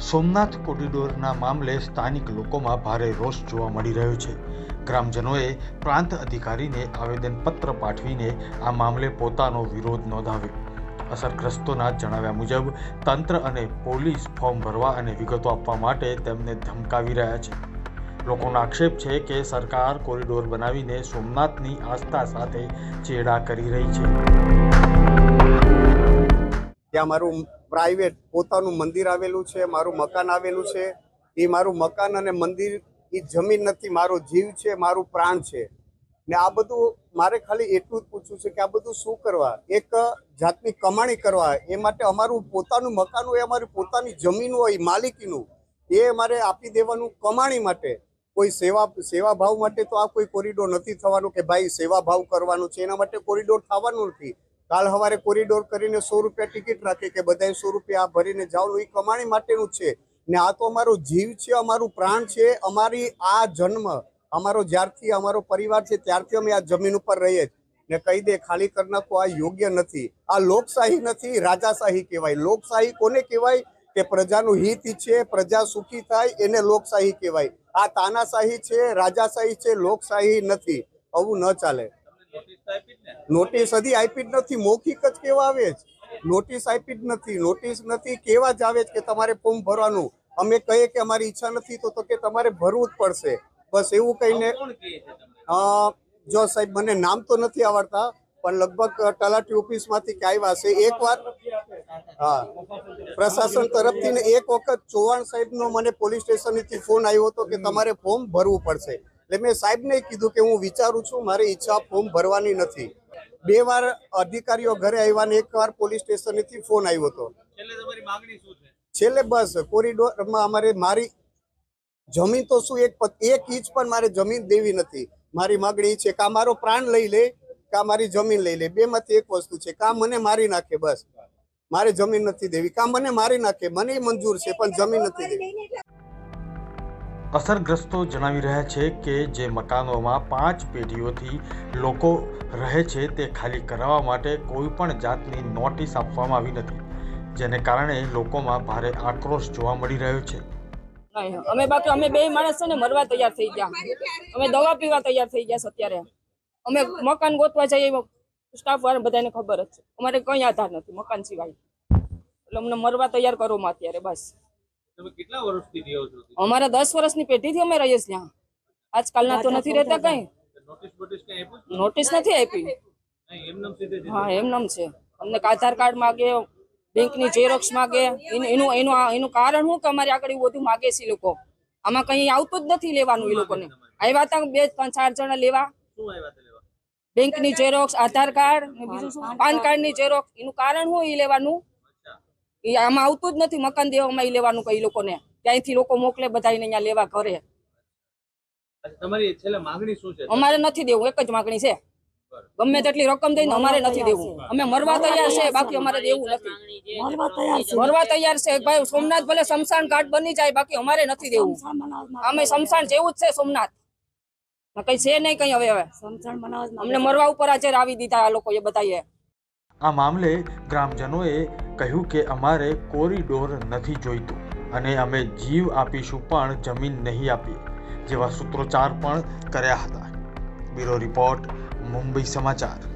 સોમનાથ કોરિડોરના મામલે સ્થાનિક લોકોમાં ભારે રોષ જોવા મળી રહ્યો છે. ગ્રામજનોએ પ્રાંત અધિકારીને આવેદનપત્ર પાઠવીને આ મામલે પોતાનો વિરોધ નોંધાવ્યો. અસરગ્રસ્તોના જણાવ્યા મુજબ, તંત્ર અને પોલીસ ફોર્મ ભરવા અને વિગતો આપવા માટે તેમને ધમકાવી રહ્યા છે. લોકોનો આક્ષેપ છે કે સરકાર કોરિડોર બનાવીને સોમનાથની આસ્થા સાથે ચેડા કરી રહી છે. ત્યાં મારું પ્રાઇવેટ પોતાનું મંદિર આવેલું છે, મારું મકાન આવેલું છે. એ મારું મકાન અને મંદિર, એ જમીન નથી, મારો જીવ છે, મારું પ્રાણ છે. ને આ બધું મારે ખાલી એટલું જ પૂછવું છે કે આ બધું શું કરવા? એક જાતની કમાણી કરવા, એ માટે અમારું પોતાનું મકાન હોય, અમારી પોતાની જમીન હોય, માલિકીનું, એ અમારે આપી દેવાનું કમાણી માટે. કોઈ સેવા સેવા ભાવ માટે તો આ કોઈ કોરિડોર નથી થવાનું કે ભાઈ સેવા ભાવ કરવાનું છે, એના માટે કોરિડોર થવાનું નથી. કાલ સવારે કોરિડોર કરીને સો રૂપિયા ટિકિટ રાખે કે બધા સો રૂપિયા ભરીને જાઓ એ કમાણી માટેનું છે. ને આ તો અમારો જીવ છે, અમારું પ્રાણ છે, અમારી આ જન્મ, અમારો જ્યારથી અમારો પરિવાર છે, ત્યારથી અમે આ જમીન ઉપર રહીએ ને કહી દે, ખાલી કરી નાખો, આ યોગ્ય નથી. આ લોકશાહી નથી, રાજાશાહી કહેવાય. લોકશાહી કોને કહેવાય? કે પ્રજાનું હિત છે, પ્રજા સુખી થાય, એને લોકશાહી કહેવાય. આ તાનાશાહી છે, રાજાશાહી છે, લોકશાહી નથી. આવું ન ચાલે. નોટિસ હજી આપી જ નથી મૌખિક જ કેવા આવે જ નોટિસ આપી જ નથી નોટિસ નથી કેવા જ આવે જ કે તમારે ફોર્મ ભરવાનું? અમે કહીએ કે અમારી ઈચ્છા નથી તો તો કે તમારે ભરવું જ પડશે. બસ એવું કહીને જો સાહેબ મને નામ તો નથી આવડતા પણ લગભગ તલાટી ઓફિસમાંથી કે આવ્યા છે એક વાર હા. પ્રશાસન તરફથી ને એક વખત ચૌહાણ સાહેબનો મને પોલીસ સ્ટેશનથી ફોન આવ્યો હતો કે તમારે ફોર્મ ભરવું પડશે. એટલે મેં સાહેબને કીધું કે હું વિચારું છું મારી ઈચ્છા ફોર્મ ભરવાની નથી. બે વાર અધિકારીઓ ઘરે આવ્યા ને એક વાર પોલીસ સ્ટેશનથી ફોન આવ્યો હતો. છેલ્લે બસ કોરિડોરમાં અમારે મારી જમીન તો શું એક એક ઇંચ પણ મારે જમીન દેવી નથી. મારી માગણી છે કા મારો પ્રાણ લઈ લે કા મારી જમીન લઈ લે. બે માંથી એક વસ્તુ છે કા મને મારી નાખે બસ. મારે જમીન નથી દેવી. કા મને મારી નાખે. મને મંજૂર છે પણ જમીન નથી દેવી. અસરગ્રસ્તો જણાવી રહ્યા છે કે જે મકાનોમાં પાંચ પેઢીઓથી લોકો રહે છે તે ખાલી કરાવવા માટે કોઈ પણ જાતની નોટિસ આપવામાં આવી નથી, જેને કારણે લોકોમાં ભારે આક્રોશ જોવા મળી રહ્યો છે. અમે બાકી અમે બે માણસ છે ને મરવા તૈયાર થઈ ગયા. અમે દવા પીવા તૈયાર થઈ ગયા અત્યારે. અમે મકાન ગોતવા જઈએ સ્ટાફ વાળા બધાને ખબર જ છે. અમારે કઈ આધાર નથી મકાન સિવાય. એટલે અમને મરવા તૈયાર કરો અત્યારે બસ. તમે કેટલા વર્ષથી રહ્યો છો અમારા દસ વર્ષની પેઢીથી અમે રહીએ છીએ ત્યાં. આજકાલના તો નથી રહેતા કઈ. નોટિસ નથી આપી. એમનેમ હા એમ નામ છે. અમને આધાર કાર્ડ માગે બેંકની ઝેરોક્ષ માગે એનું એનું એનું કારણ શું કે અમારે આગળ એવું બધું માગે છે એ લોકો. આમાં કઈ આવતું જ નથી લેવાનું એ લોકોને. આવ્યા હતા બે ત્રણ ચાર જણા લેવા. શું આવ્યા તે બેંકની ઝેરોક્ષ આધાર કાર્ડ ને બીજું શું? પાન કાર્ડની ઝેરોક્ષ એનું કારણ શું એ લેવાનું? એ આમાં આવતું જ નથી મકાન દેવામાં એ લેવાનું કઈ લોકોને. ત્યાંથી લોકો મોકલે બધાને અહીંયા લેવા ઘરે. તમારી છેલ્લે માંગણી શું છે? અમારે નથી દેવું એક જ માગણી છે. ગમે તેટલી રકમ દઈને અમારે નથી દેવું. અમે મરવા તૈયાર છે બાકી અમારે દેવું નથી. મરવા તૈયાર છે. ભાઈ સોમનાથ ભલે શમશાન ઘાટ બની જાય બાકી અમારે નથી દેવું. અમે શમશાન જેવું જ છે સોમનાથ. કઈ છે નહીં કઈ હવે હવે. અમને મરવા ઉપર આજે આવી દીધા આ લોકો એ બધાએ. આ મામલે ગ્રામજનોએ કહ્યું કે અમારે કોરિડોર નથી જોઈતું અને અમે જીવ આપીશું પણ જમીન નહીં આપીએ, જેવા સૂત્રોચ્ચાર પણ કર્યા હતા. બ્યુરો રિપોર્ટ, મુંબઈ સમાચાર.